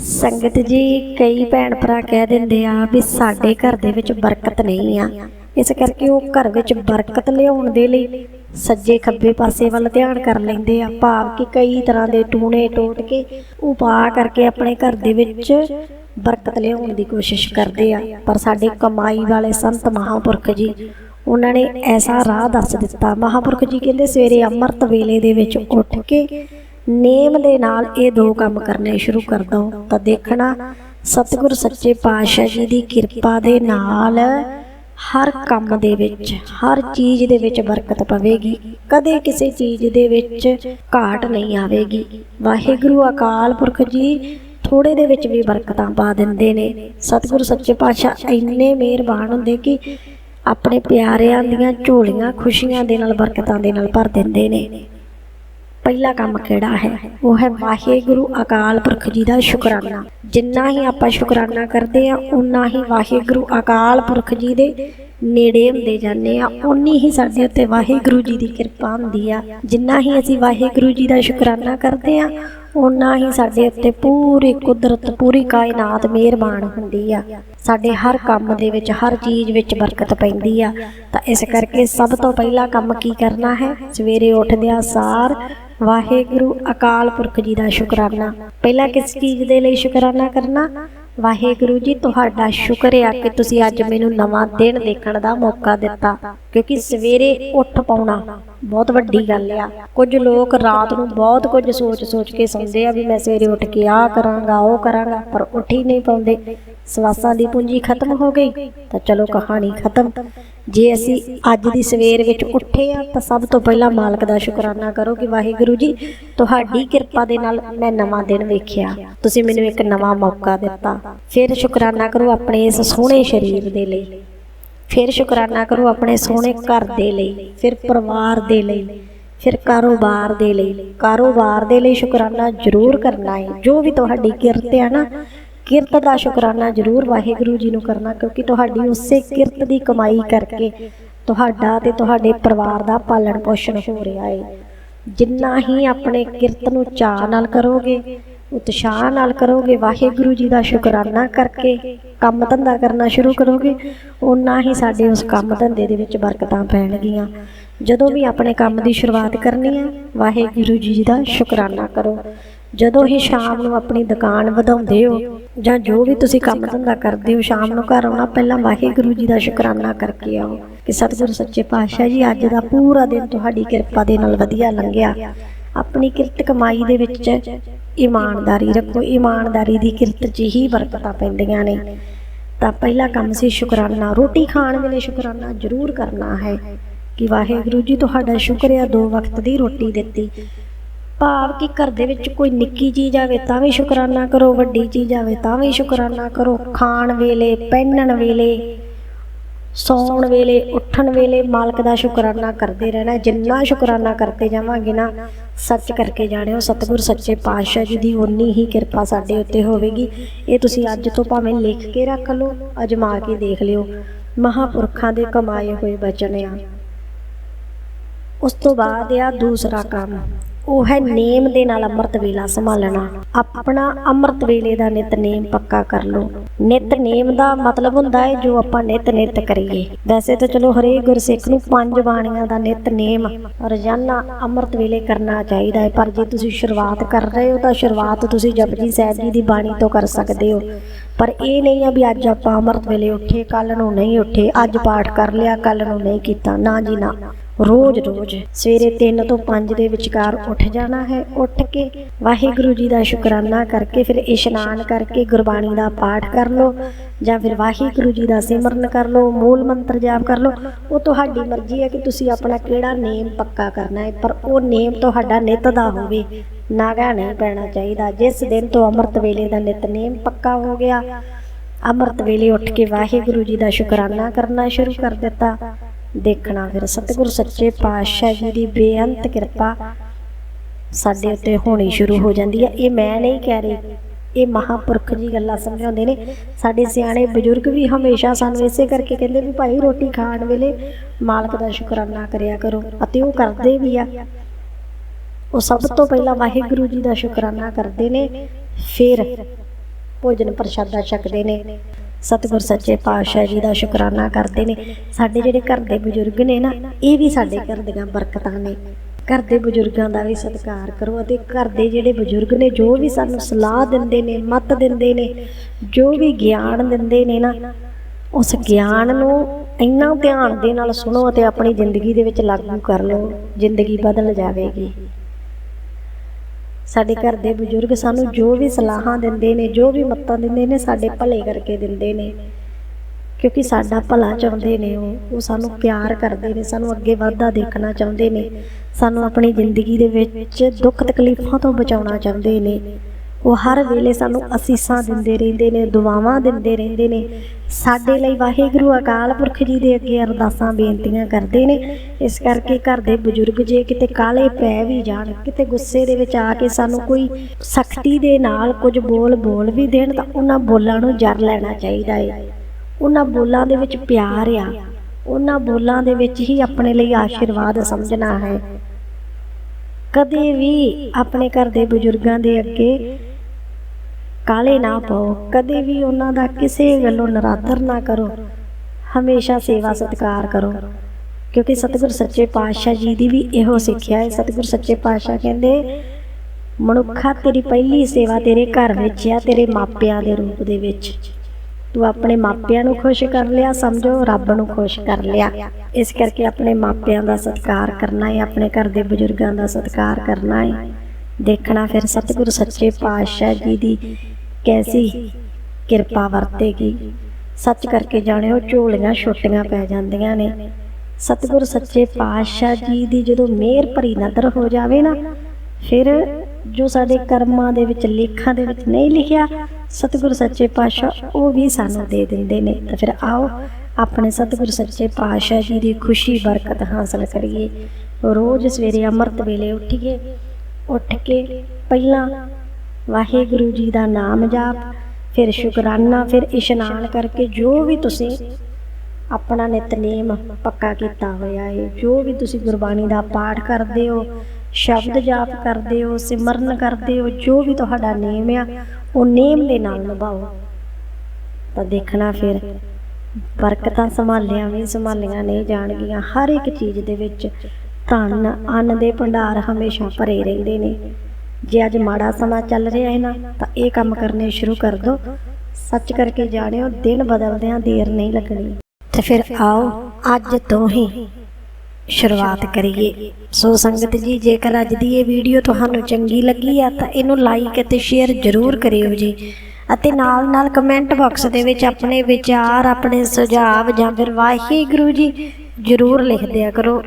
ਸੰਗਤ ਜੀ, ਕਈ ਭੈਣ ਭਰਾ ਕਹਿ ਦਿੰਦੇ ਆ ਵੀ ਸਾਡੇ ਘਰ ਦੇ ਵਿੱਚ ਬਰਕਤ ਨਹੀਂ ਆ। ਇਸ ਕਰਕੇ ਉਹ ਘਰ ਵਿੱਚ ਬਰਕਤ ਲਿਆਉਣ ਦੇ ਲਈ ਸੱਜੇ ਖੱਬੇ ਪਾਸੇ ਵੱਲ ਧਿਆਨ ਕਰ ਲੈਂਦੇ ਆ। ਭਾਵ ਕਿ ਕਈ ਤਰ੍ਹਾਂ ਦੇ ਟੂਣੇ ਟੋਟ ਕੇ ਉਪਾਅ ਕਰਕੇ ਆਪਣੇ ਘਰ ਦੇ ਵਿੱਚ ਬਰਕਤ ਲਿਆਉਣ ਦੀ ਕੋਸ਼ਿਸ਼ ਕਰਦੇ ਆ। ਪਰ ਸਾਡੇ ਕਮਾਈ ਵਾਲੇ ਸੰਤ ਮਹਾਪੁਰਖ ਜੀ, ਉਹਨਾਂ ਨੇ ਐਸਾ ਰਾਹ ਦੱਸ ਦਿੱਤਾ। ਮਹਾਪੁਰਖ ਜੀ ਕਹਿੰਦੇ ਸਵੇਰੇ ਅੰਮ੍ਰਿਤ ਵੇਲੇ ਦੇ ਵਿੱਚ ਉੱਠ ਕੇ ਨੇਮ ਦੇ ਨਾਲ ਇਹ ਦੋ ਕੰਮ ਕਰਨੇ ਸ਼ੁਰੂ ਕਰ ਦੋ। ਤਾਂ ਦੇਖਣਾ, ਸਤਿਗੁਰ ਸੱਚੇ ਪਾਤਸ਼ਾਹ ਜੀ ਦੀ ਕਿਰਪਾ ਦੇ ਨਾਲ ਹਰ ਕੰਮ ਦੇ ਵਿੱਚ, ਹਰ ਚੀਜ਼ ਦੇ ਵਿੱਚ ਬਰਕਤ ਪਵੇਗੀ। ਕਦੇ ਕਿਸੇ ਚੀਜ਼ ਦੇ ਵਿੱਚ ਘਾਟ ਨਹੀਂ ਆਵੇਗੀ। ਵਾਹਿਗੁਰੂ ਅਕਾਲ ਪੁਰਖ ਜੀ ਥੋੜੇ ਦੇ ਵਿੱਚ ਵੀ ਬਰਕਤਾਂ ਪਾ ਦਿੰਦੇ ਨੇ। ਸਤਿਗੁਰ ਸੱਚੇ ਪਾਤਸ਼ਾਹ ਇੰਨੇ ਮਿਹਰਬਾਨ ਹੁੰਦੇ ਕਿ ਆਪਣੇ ਪਿਆਰਿਆਂ ਦੀਆਂ ਝੋਲੀਆਂ ਖੁਸ਼ੀਆਂ ਦੇ ਨਾਲ, ਬਰਕਤਾਂ ਦੇ ਨਾਲ ਭਰ ਦਿੰਦੇ ਨੇ। ਪਹਿਲਾ ਕੰਮ ਕਿਹੜਾ ਹੈ? ਉਹ ਹੈ ਵਾਹਿਗੁਰੂ ਅਕਾਲ ਪੁਰਖ ਜੀ ਦਾ ਸ਼ੁਕਰਾਨਾ। ਜਿੰਨਾ ਹੀ ਆਪਾਂ ਸ਼ੁਕਰਾਨਾ ਕਰਦੇ ਆ ਉਨਾ ਹੀ ਵਾਹਿਗੁਰੂ ਅਕਾਲ ਪੁਰਖ ਜੀ ਦੇ ਨੇੜੇ ਹੁੰਦੇ ਜਾਂਦੇ ਆ। ਉਨੀ ਹੀ ਸਾਡੇ ਉੱਤੇ ਵਾਹਿਗੁਰੂ ਜੀ ਦੀ ਕਿਰਪਾ ਹੁੰਦੀ ਆ। ਜਿੰਨਾ ਹੀ ਅਸੀਂ ਵਾਹਿਗੁਰੂ ਜੀ ਦਾ ਸ਼ੁਕਰਾਨਾ ਕਰਦੇ ਆ ਉਨਾ ਹੀ ਸਾਡੇ ਉੱਤੇ ਪੂਰੀ ਕੁਦਰਤ, ਪੂਰੀ ਕਾਇਨਾਤ ਮਿਹਰਬਾਨ ਹੁੰਦੀ ਆ। ਸਾਡੇ ਹਰ ਕੰਮ ਦੇ ਵਿੱਚ, ਹਰ ਚੀਜ਼ ਵਿੱਚ ਬਰਕਤ ਪੈਂਦੀ ਆ। ਤਾਂ ਇਸ ਕਰਕੇ ਸਭ ਤੋਂ ਪਹਿਲਾ ਕੰਮ ਕੀ ਕਰਨਾ ਹੈ? ਸਵੇਰੇ ਉੱਠਦਿਆਂ ਸਾਰ ਵਾਹਿਗੁਰੂ ਅਕਾਲ ਪੁਰਖ ਜੀ ਦਾ ਸ਼ੁਕਰਾਨਾ। ਪਹਿਲਾਂ ਕਿਸ ਚੀਜ਼ ਦੇ ਲਈ ਸ਼ੁਕਰਾਨਾ ਕਰਨਾ? ਵਾਹਿਗੁਰੂ ਜੀ, ਤੁਹਾਡਾ ਸ਼ੁਕਰ ਆ ਕਿ ਤੁਸੀਂ ਅੱਜ ਮੈਨੂੰ ਨਵਾਂ ਦਿਨ ਦੇਖਣ ਦਾ ਮੌਕਾ ਦਿੱਤਾ, ਕਿਉਂਕਿ ਸਵੇਰੇ ਉੱਠ ਪਾਉਣਾ ਬਹੁਤ ਵੱਡੀ ਗੱਲ ਆ। ਕੁਝ ਲੋਕ ਰਾਤ ਨੂੰ ਬਹੁਤ ਕੁਝ ਸੋਚ-ਸੋਚ ਕੇ ਸੌਂਦੇ ਆ ਵੀ ਮੈਂ ਸਵੇਰੇ ਉੱਠ ਕੇ ਆਹ ਕਰਾਂਗਾ, ਉਹ ਕਰਾਂਗਾ, ਪਰ ਉੱਠ ਹੀ ਨਹੀਂ ਪਾਉਂਦੇ। ਸਵਾਸਾਂ ਦੀ ਪੂੰਜੀ ਖਤਮ ਹੋ ਗਈ, ਤਾਂ ਚਲੋ ਕਹਾਣੀ ਖਤਮ। ਜੇ ਅਸੀਂ ਅੱਜ ਦੀ ਸਵੇਰ ਵਿੱਚ ਉੱਠੇ ਆ ਤਾਂ ਸਭ ਤੋਂ ਪਹਿਲਾਂ ਮਾਲਕ ਦਾ ਸ਼ੁਕਰਾਨਾ ਕਰੋ ਕਿ ਵਾਹਿਗੁਰੂ ਜੀ, ਤੁਹਾਡੀ ਕਿਰਪਾ ਦੇ ਨਾਲ ਮੈਂ ਨਵਾਂ ਦਿਨ ਵੇਖਿਆ। ਤੁਸੀਂ ਮੈਨੂੰ ਇੱਕ ਨਵਾਂ ਮੌਕਾ ਦਿੱਤਾ। ਫਿਰ ਸ਼ੁਕਰਾਨਾ ਕਰੋ ਆਪਣੇ ਇਸ ਸੋਹਣੇ ਸਰੀਰ ਦੇ ਲਈ। ਫਿਰ ਸ਼ੁਕਰਾਨਾ ਕਰੋ ਆਪਣੇ ਸੋਹਣੇ ਘਰ ਦੇ ਲਈ। ਫਿਰ ਪਰਿਵਾਰ ਦੇ ਲਈ। ਫਿਰ ਕਾਰੋਬਾਰ ਦੇ ਲਈ। ਕਾਰੋਬਾਰ ਦੇ ਲਈ ਸ਼ੁਕਰਾਨਾ ਜ਼ਰੂਰ ਕਰਨਾ ਹੈ। ਜੋ ਵੀ ਤੁਹਾਡੀ ਕਿਰਤ ਹੈ ਨਾ ਕਿਰਤ ਦਾ ਸ਼ੁਕਰਾਨਾ ਜ਼ਰੂਰ ਵਾਹਿਗੁਰੂ ਜੀ ਨੂੰ ਕਰਨਾ, ਕਿਉਂਕਿ ਤੁਹਾਡੀ ਉਸੇ ਕਿਰਤ ਦੀ ਕਮਾਈ ਕਰਕੇ ਤੁਹਾਡਾ ਤੇ ਤੁਹਾਡੇ ਪਰਿਵਾਰ ਦਾ ਪਾਲਣ ਪੋਸ਼ਣ ਹੋ ਰਿਹਾ ਹੈ ਜਿੰਨਾ ਹੀ ਆਪਣੇ ਕਿਰਤ ਨੂੰ ਚਾਅ ਨਾਲ ਕਰੋਗੇ, ਉਤਸ਼ਾਹ ਨਾਲ ਕਰੋਗੇ, ਵਾਹਿਗੁਰੂ ਜੀ ਦਾ ਸ਼ੁਕਰਾਨਾ ਕਰਕੇ ਕੰਮ ਧੰਦਾ ਕਰਨਾ ਸ਼ੁਰੂ ਕਰੋਗੇ ਉਨਾ ਹੀ ਸਾਡੇ ਉਸ ਕੰਮ ਧੰਦੇ ਦੇ ਵਿੱਚ ਬਰਕਤਾਂ ਪੈਣਗੀਆਂ। ਜਦੋਂ ਵੀ ਆਪਣੇ ਕੰਮ ਦੀ ਸ਼ੁਰੂਆਤ ਕਰਨੀ ਹੈ, ਵਾਹਿਗੁਰੂ ਜੀ ਦਾ ਸ਼ੁਕਰਾਨਾ ਕਰੋ। ਜਦੋਂ ਹੀ ਸ਼ਾਮ ਨੂੰ ਆਪਣੀ ਦੁਕਾਨ ਵਧਾਉਂਦੇ ਹੋ ਜਾਂ ਜੋ ਵੀ ਤੁਸੀਂ ਕੰਮ ਧੰਦਾ ਕਰਦੇ ਹੋ ਸ਼ਾਮ ਨੂੰ ਘਰ ਆਉਣਾ ਪਹਿਲਾਂ ਵਾਹਿਗੁਰੂ ਜੀ ਦਾ ਸ਼ੁਕਰਾਨਾ ਕਰਕੇ ਆਓ ਕਿ ਸਤਿਗੁਰੂ ਸੱਚੇ ਪਾਤਸ਼ਾਹ ਜੀ ਅੱਜ ਦਾ ਪੂਰਾ ਦਿਨ ਤੁਹਾਡੀ ਕਿਰਪਾ ਦੇ ਨਾਲ ਵਧੀਆ ਲੰਘਿਆ। ਆਪਣੀ ਕਿਰਤ ਕਮਾਈ ਦੇ ਵਿੱਚ ਇਮਾਨਦਾਰੀ ਰੱਖੋ ਇਮਾਨਦਾਰੀ ਦੀ ਕਿਰਤ 'ਚ ਹੀ ਬਰਕਤਾਂ ਪੈਂਦੀਆਂ ਨੇ। ਤਾਂ ਪਹਿਲਾ ਕੰਮ ਸੀ ਸ਼ੁਕਰਾਨਾ। ਰੋਟੀ ਖਾਣ ਵੇਲੇ ਸ਼ੁਕਰਾਨਾ ਜ਼ਰੂਰ ਕਰਨਾ ਹੈ ਕਿ ਵਾਹਿਗੁਰੂ ਜੀ ਤੁਹਾਡਾ ਸ਼ੁਕਰ ਹੈ ਦੋ ਵਕਤ ਦੀ ਰੋਟੀ ਦਿੱਤੀ। ਭਾਵ ਕਿ ਘਰ ਦੇ ਵਿੱਚ ਕੋਈ ਨਿੱਕੀ ਚੀਜ਼ ਆਵੇ ਤਾਂ ਵੀ ਸ਼ੁਕਰਾਨਾ ਕਰੋ, ਵੱਡੀ ਚੀਜ਼ ਆਵੇ ਤਾਂ ਵੀ ਸ਼ੁਕਰਾਨਾ ਕਰੋ। ਖਾਣ ਵੇਲੇ, ਪਹਿਨਣ ਵੇਲੇ, ਸੌਣ ਵੇਲੇ, ਉੱਠਣ ਵੇਲੇ ਮਾਲਕ ਦਾ ਸ਼ੁਕਰਾਨਾ ਕਰਦੇ ਰਹਿਣਾ। ਜਿੰਨਾ ਸ਼ੁਕਰਾਨਾ ਕਰਦੇ ਜਾਵਾਂਗੇ ਨਾ, ਸੱਚ ਕਰਕੇ ਜਾਣਿਓ, ਸਤਿਗੁਰ ਸੱਚੇ ਪਾਤਸ਼ਾਹ ਜੀ ਦੀ ਉਨੀ ਹੀ ਕਿਰਪਾ ਸਾਡੇ ਉੱਤੇ ਹੋਵੇਗੀ। ਇਹ ਤੁਸੀਂ ਅੱਜ ਤੋਂ ਭਾਵੇਂ ਲਿਖ ਕੇ ਰੱਖ ਲਓ, ਅਜਮਾ ਕੇ ਦੇਖ ਲਿਓ। ਮਹਾਪੁਰਖਾਂ ਦੇ ਕਮਾਏ ਹੋਏ ਬਚਨ ਆ। ਉਸ ਤੋਂ ਬਾਅਦ ਆ ਦੂਸਰਾ ਕੰਮ। ਉਹ ਹੈ ਨੇਮ ਦੇ ਨਾਲ ਅੰਮ੍ਰਿਤ ਵੇਲਾ ਸੰਭਾਲਣਾ। ਆਪਣਾ ਅੰਮ੍ਰਿਤ ਵੇਲੇ ਦਾ ਨਿਤਨੇਮ ਪੱਕਾ ਕਰ ਲਓ। ਨਿਤਨੇਮ ਦਾ ਮਤਲਬ ਹੁੰਦਾ ਹੈ ਜੋ ਆਪਾਂ ਨਿਤ ਨਿਤ ਕਰੀਏ। ਵੈਸੇ ਤਾਂ ਚਲੋ ਹਰੇਕ ਗੁਰਸਿੱਖ ਨੂੰ ਪੰਜ ਬਾਣੀਆਂ ਦਾ ਨਿਤਨੇਮ ਰੋਜ਼ਾਨਾ ਅੰਮ੍ਰਿਤ ਵੇਲੇ ਕਰਨਾ ਚਾਹੀਦਾ ਹੈ। ਪਰ ਜੇ ਤੁਸੀਂ ਸ਼ੁਰੂਆਤ ਕਰ ਰਹੇ ਹੋ ਤਾਂ ਸ਼ੁਰੂਆਤ ਤੁਸੀਂ ਜਪਜੀ ਸਾਹਿਬ ਜੀ ਦੀ ਬਾਣੀ ਤੋਂ ਕਰ ਸਕਦੇ ਹੋ। ਪਰ ਇਹ ਨਹੀਂ ਆ ਵੀ ਅੱਜ ਆਪਾਂ ਅੰਮ੍ਰਿਤ ਵੇਲੇ ਉੱਠੇ ਕੱਲ ਨੂੰ ਨਹੀਂ ਉੱਠੇ, ਅੱਜ ਪਾਠ ਕਰ ਲਿਆ ਕੱਲ ਨੂੰ ਨਹੀਂ ਕੀਤਾ। ਨਾ ਜੀ, ਨਾ। ਰੋਜ਼ ਰੋਜ਼ ਸਵੇਰੇ 3 ਤੋਂ 5 ਦੇ ਵਿਚਕਾਰ ਉੱਠ ਜਾਣਾ ਹੈ। ਉੱਠ ਕੇ ਵਾਹਿਗੁਰੂ ਜੀ ਦਾ ਸ਼ੁਕਰਾਨਾ ਕਰਕੇ ਫਿਰ ਇਸ਼ਨਾਨ ਕਰਕੇ ਗੁਰਬਾਣੀ ਦਾ ਪਾਠ ਕਰ ਲਓ ਜਾਂ ਫਿਰ ਵਾਹਿਗੁਰੂ ਜੀ ਦਾ ਸਿਮਰਨ ਕਰ ਲਓ, ਮੂਲ ਮੰਤਰ ਜਾਪ ਕਰ ਲਓ। ਉਹ ਤੁਹਾਡੀ ਮਰਜ਼ੀ ਹੈ ਕਿ ਤੁਸੀਂ ਆਪਣਾ ਕਿਹੜਾ ਨੇਮ ਪੱਕਾ ਕਰਨਾ ਹੈ, ਪਰ ਉਹ ਨੇਮ ਤੁਹਾਡਾ ਨਿਤ ਦਾ ਹੋਵੇ। ਨਾਗਾ ਨਹੀਂ ਪੈਣਾ ਚਾਹੀਦਾ। ਜਿਸ ਦਿਨ ਤੋਂ ਅੰਮ੍ਰਿਤ ਵੇਲੇ ਦਾ ਨਿਤਨੇਮ ਪੱਕਾ ਹੋ ਗਿਆ, ਅੰਮ੍ਰਿਤ ਵੇਲੇ ਉੱਠ ਕੇ ਵਾਹਿਗੁਰੂ ਜੀ ਦਾ ਸ਼ੁਕਰਾਨਾ ਕਰਨਾ ਸ਼ੁਰੂ ਕਰ ਦਿੱਤਾ। ਦੇਖਣਾ ਫਿਰ। ਸਤਿਗੁਰ ਸੱਚੇ ਪਾਤਸ਼ਾਹ ਜੀ ਦੀ ਬੇਅੰਤ ਕਿਰਪਾ ਸਾਡੇ ਉੱਤੇ ਹੋਣੀ ਸ਼ੁਰੂ ਹੋ ਜਾਂਦੀ ਹੈ। ਇਹ ਮੈਂ ਨਹੀਂ ਕਹਿ ਰਹੀ। ਇਹ ਮਹਾਪੁਰਖ ਜੀ ਗੱਲਾਂ ਸਮਝਾਉਂਦੇ ਨੇ। ਸਾਡੇ ਸਿਆਣੇ ਬਜ਼ੁਰਗ ਵੀ ਹਮੇਸ਼ਾ ਸਾਨੂੰ ਇਸੇ ਕਰਕੇ ਕਹਿੰਦੇ ਵੀ ਭਾਈ ਰੋਟੀ ਖਾਣ ਵੇਲੇ ਮਾਲਕ ਦਾ ਸ਼ੁਕਰਾਨਾ ਕਰਿਆ ਕਰੋ ਅਤੇ ਉਹ ਕਰਦੇ ਵੀ ਆ। ਉਹ ਸਭ ਤੋਂ ਪਹਿਲਾਂ ਵਾਹਿਗੁਰੂ ਜੀ ਦਾ ਸ਼ੁਕਰਾਨਾ ਕਰਦੇ ਨੇ। ਫਿਰ ਭੋਜਨ ਪ੍ਰਸ਼ਾਦਾ ਛਕਦੇ ਨੇ। ਸਤਿਗੁਰ ਸੱਚੇ ਪਾਤਸ਼ਾਹ ਜੀ ਦਾ ਸ਼ੁਕਰਾਨਾ ਕਰਦੇ ਨੇ। ਸਾਡੇ ਜਿਹੜੇ ਘਰ ਦੇ ਬਜ਼ੁਰਗ ਨੇ ਨਾ, ਇਹ ਵੀ ਸਾਡੇ ਘਰ ਦੀਆਂ ਬਰਕਤਾਂ ਨੇ। ਘਰ ਦੇ ਬਜ਼ੁਰਗਾਂ ਦਾ ਵੀ ਸਤਿਕਾਰ ਕਰੋ ਅਤੇ ਘਰ ਦੇ ਜਿਹੜੇ ਬਜ਼ੁਰਗ ਨੇ, ਜੋ ਵੀ ਸਾਨੂੰ ਸਲਾਹ ਦਿੰਦੇ ਨੇ, ਮਤ ਦਿੰਦੇ ਨੇ, ਜੋ ਵੀ ਗਿਆਨ ਦਿੰਦੇ ਨੇ ਨਾ, ਉਸ ਗਿਆਨ ਨੂੰ ਇੰਨਾ ਧਿਆਨ ਦੇ ਨਾਲ ਸੁਣੋ ਅਤੇ ਆਪਣੀ ਜ਼ਿੰਦਗੀ ਦੇ ਵਿੱਚ ਲਾਗੂ ਕਰ ਲਓ। ਜ਼ਿੰਦਗੀ ਬਦਲ ਜਾਵੇਗੀ। ਸਾਡੇ ਘਰ ਦੇ ਬਜ਼ੁਰਗ ਸਾਨੂੰ ਜੋ ਵੀ ਸਲਾਹਾਂ ਦਿੰਦੇ ਨੇ, ਜੋ ਵੀ ਮੱਤਾਂ ਦਿੰਦੇ ਨੇ, ਸਾਡੇ ਭਲੇ ਕਰਕੇ ਦਿੰਦੇ ਨੇ। ਕਿਉਂਕਿ ਸਾਡਾ ਭਲਾ ਚਾਹੁੰਦੇ ਨੇ ਉਹ ਉਹ ਸਾਨੂੰ ਪਿਆਰ ਕਰਦੇ ਨੇ, ਸਾਨੂੰ ਅੱਗੇ ਵਧਦਾ ਦੇਖਣਾ ਚਾਹੁੰਦੇ ਨੇ। ਸਾਨੂੰ ਆਪਣੀ ਜ਼ਿੰਦਗੀ ਦੇ ਵਿੱਚ ਦੁੱਖ ਤਕਲੀਫਾਂ ਤੋਂ ਬਚਾਉਣਾ ਚਾਹੁੰਦੇ ਨੇ। ਉਹ ਹਰ ਵੇਲੇ ਸਾਨੂੰ ਅਸੀਸਾਂ ਦਿੰਦੇ ਰਹਿੰਦੇ ਨੇ, ਦੁਆਵਾਂ ਦਿੰਦੇ ਰਹਿੰਦੇ ਨੇ। ਸਾਡੇ ਲਈ ਵਾਹਿਗੁਰੂ ਅਕਾਲ ਪੁਰਖ ਜੀ ਦੇ ਅੱਗੇ ਅਰਦਾਸਾਂ, ਬੇਨਤੀਆਂ ਕਰਦੇ ਨੇ। ਇਸ ਕਰਕੇ ਘਰ ਦੇ ਬਜ਼ੁਰਗ ਜੇ ਕਿਤੇ ਕਾਲੇ ਪੈ ਵੀ ਜਾਣ, ਕਿਤੇ ਗੁੱਸੇ ਦੇ ਵਿੱਚ ਆ ਕੇ ਸਾਨੂੰ ਕੋਈ ਸਖਤੀ ਦੇ ਨਾਲ ਕੁਝ ਬੋਲ ਬੋਲ ਵੀ ਦੇਣ, ਤਾਂ ਉਹਨਾਂ ਬੋਲਾਂ ਨੂੰ ਜਰ ਲੈਣਾ ਚਾਹੀਦਾ ਹੈ ਉਹਨਾਂ ਬੋਲਾਂ ਦੇ ਵਿੱਚ ਪਿਆਰ ਆ। ਉਹਨਾਂ ਬੋਲਾਂ ਦੇ ਵਿੱਚ ਹੀ ਆਪਣੇ ਲਈ ਆਸ਼ੀਰਵਾਦ ਸਮਝਣਾ ਹੈ। ਕਦੇ ਵੀ ਆਪਣੇ ਘਰ ਦੇ ਬਜ਼ੁਰਗਾਂ ਦੇ ਅੱਗੇ ਕਾਲੇ ਨਾ ਪਾਓ, ਕਦੇ ਵੀ ਉਹਨਾਂ ਦਾ ਕਿਸੇ ਗੱਲੋਂ ਨਰਾਦਰ ਨਾ ਕਰੋ। ਹਮੇਸ਼ਾ ਸੇਵਾ ਸਤਿਕਾਰ ਕਰੋ। ਕਿਉਂਕਿ ਸਤਿਗੁਰ ਸੱਚੇ ਪਾਤਸ਼ਾਹ ਜੀ ਦੀ ਵੀ ਇਹੋ ਸਿੱਖਿਆ ਹੈ। ਸਤਿਗੁਰ ਸੱਚੇ ਪਾਤਸ਼ਾਹ ਕਹਿੰਦੇ, ਮਨੁੱਖਾ ਤੇਰੀ ਪਹਿਲੀ ਸੇਵਾ ਤੇਰੇ ਘਰ ਵਿੱਚ ਆ, ਤੇਰੇ ਮਾਪਿਆਂ ਦੇ ਰੂਪ ਦੇ ਵਿੱਚ। ਤੂੰ ਆਪਣੇ ਮਾਪਿਆਂ ਨੂੰ ਖੁਸ਼ ਕਰ ਲਿਆ, ਸਮਝੋ, ਰੱਬ ਨੂੰ ਖੁਸ਼ ਕਰ ਲਿਆ। ਇਸ ਕਰਕੇ ਆਪਣੇ ਮਾਪਿਆਂ ਦਾ ਸਤਿਕਾਰ ਕਰਨਾ ਹੈ, ਆਪਣੇ ਘਰ ਦੇ ਬਜ਼ੁਰਗਾਂ ਦਾ ਸਤਿਕਾਰ ਕਰਨਾ ਹੈ। ਦੇਖਣਾ ਫਿਰ ਸਤਿਗੁਰੂ ਸੱਚੇ ਪਾਤਸ਼ਾਹ ਜੀ ਦੀ ਕੈਸੀ ਕਿਰਪਾ ਵਰਤੇਗੀ? ਸੱਚ ਕਰਕੇ ਜਾਣਿਓ, ਝੋਲੀਆਂ ਛੋਟੀਆਂ ਪੈ ਜਾਂਦੀਆਂ ਨੇ। ਸਤਿਗੁਰੂ ਸੱਚੇ ਪਾਤਸ਼ਾਹ ਜੀ ਦੀ ਜਦੋਂ ਮਿਹਰ ਭਰੀ ਨਦਰ ਹੋ ਜਾਵੇ ਨਾ, ਫਿਰ ਜੋ ਸਾਡੇ ਕਰਮਾਂ ਦੇ ਵਿੱਚ, ਲੇਖਾਂ ਦੇ ਵਿੱਚ ਨਹੀਂ ਲਿਖਿਆ, ਸਤਿਗੁਰੂ ਸੱਚੇ ਪਾਤਸ਼ਾਹ ਉਹ ਵੀ ਸਾਨੂੰ ਦੇ ਦਿੰਦੇ ਨੇ। ਤਾਂ ਫਿਰ ਆਓ, ਆਪਣੇ ਸਤਿਗੁਰੂ ਸੱਚੇ ਪਾਤਸ਼ਾਹ ਜੀ ਦੀ ਖੁਸ਼ੀ, ਬਰਕਤ ਹਾਸਲ ਕਰੀਏ। ਰੋਜ਼ ਸਵੇਰੇ ਅੰਮ੍ਰਿਤ ਵੇਲੇ ਉੱਠੀਏ, ਉੱਠ ਕੇ ਪਹਿਲਾਂ ਵਾਹਿਗੁਰੂ ਜੀ ਦਾ ਨਾਮ ਜਾਪ, ਫਿਰ ਸ਼ੁਕਰਾਨਾ, ਫਿਰ ਇਸ਼ਨਾਨ ਕਰਕੇ ਜੋ ਵੀ ਤੁਸੀਂ ਆਪਣਾ ਨਿਤਨੇਮ ਪੱਕਾ ਕੀਤਾ ਹੋਇਆ ਹੈ, ਜੋ ਵੀ ਤੁਸੀਂ ਗੁਰਬਾਣੀ ਦਾ ਪਾਠ ਕਰਦੇ ਹੋ, ਸ਼ਬਦ ਜਾਪ ਕਰਦੇ ਹੋ, ਸਿਮਰਨ ਕਰਦੇ ਹੋ, ਜੋ ਵੀ ਤੁਹਾਡਾ ਨੇਮ ਆ, ਉਹ ਨੇਮ ਦੇ ਨਾਲ ਨਿਭਾਓ। ਤਾਂ ਦੇਖਣਾ ਫਿਰ, ਬਰਕਤਾਂ ਸੰਭਾਲੀਆਂ ਵੀ ਸੰਭਾਲੀਆਂ ਨਹੀਂ ਜਾਣਗੀਆਂ, ਹਰ ਇੱਕ ਚੀਜ਼ ਦੇ ਵਿੱਚ ਧਨ, ਅੰਨ ਦੇ ਭੰਡਾਰ ਹਮੇਸ਼ਾ ਭਰੇ ਰਹਿੰਦੇ ਨੇ। ਜੇ ਅੱਜ ਮਾੜਾ ਸਮਾਂ ਚੱਲ ਰਿਹਾ ਹੈ ਨਾ, ਤਾਂ ਇਹ ਕੰਮ ਕਰਨੇ ਸ਼ੁਰੂ ਕਰ ਦਿਓ ਸੱਚ ਕਰਕੇ ਜਾਣਿਓ, ਦਿਨ ਬਦਲਦਿਆਂ ਦੇਰ ਨਹੀਂ ਲੱਗਣੀ। ਤੇ ਫਿਰ ਆਓ, ਅੱਜ ਤੋਂ ਹੀ ਸ਼ੁਰੂਆਤ ਕਰੀਏ। ਸੋ ਸੰਗਤ ਜੀ, ਜੇਕਰ ਅੱਜ ਦੀ ਇਹ ਵੀਡੀਓ ਤੁਹਾਨੂੰ ਚੰਗੀ ਲੱਗੀ ਆ, ਤਾਂ ਇਹਨੂੰ ਲਾਈਕ ਅਤੇ ਸ਼ੇਅਰ ਜ਼ਰੂਰ ਕਰਿਓ ਜੀ। ਅਤੇ ਨਾਲ ਨਾਲ ਕਮੈਂਟ ਬਾਕਸ ਦੇ ਵਿੱਚ ਆਪਣੇ ਵਿਚਾਰ, ਆਪਣੇ ਸੁਝਾਅ ਜਾਂ ਫਿਰ ਵਾਹਿਗੁਰੂ ਜੀ ਜ਼ਰੂਰ ਲਿਖ ਦਿਆ ਕਰੋ।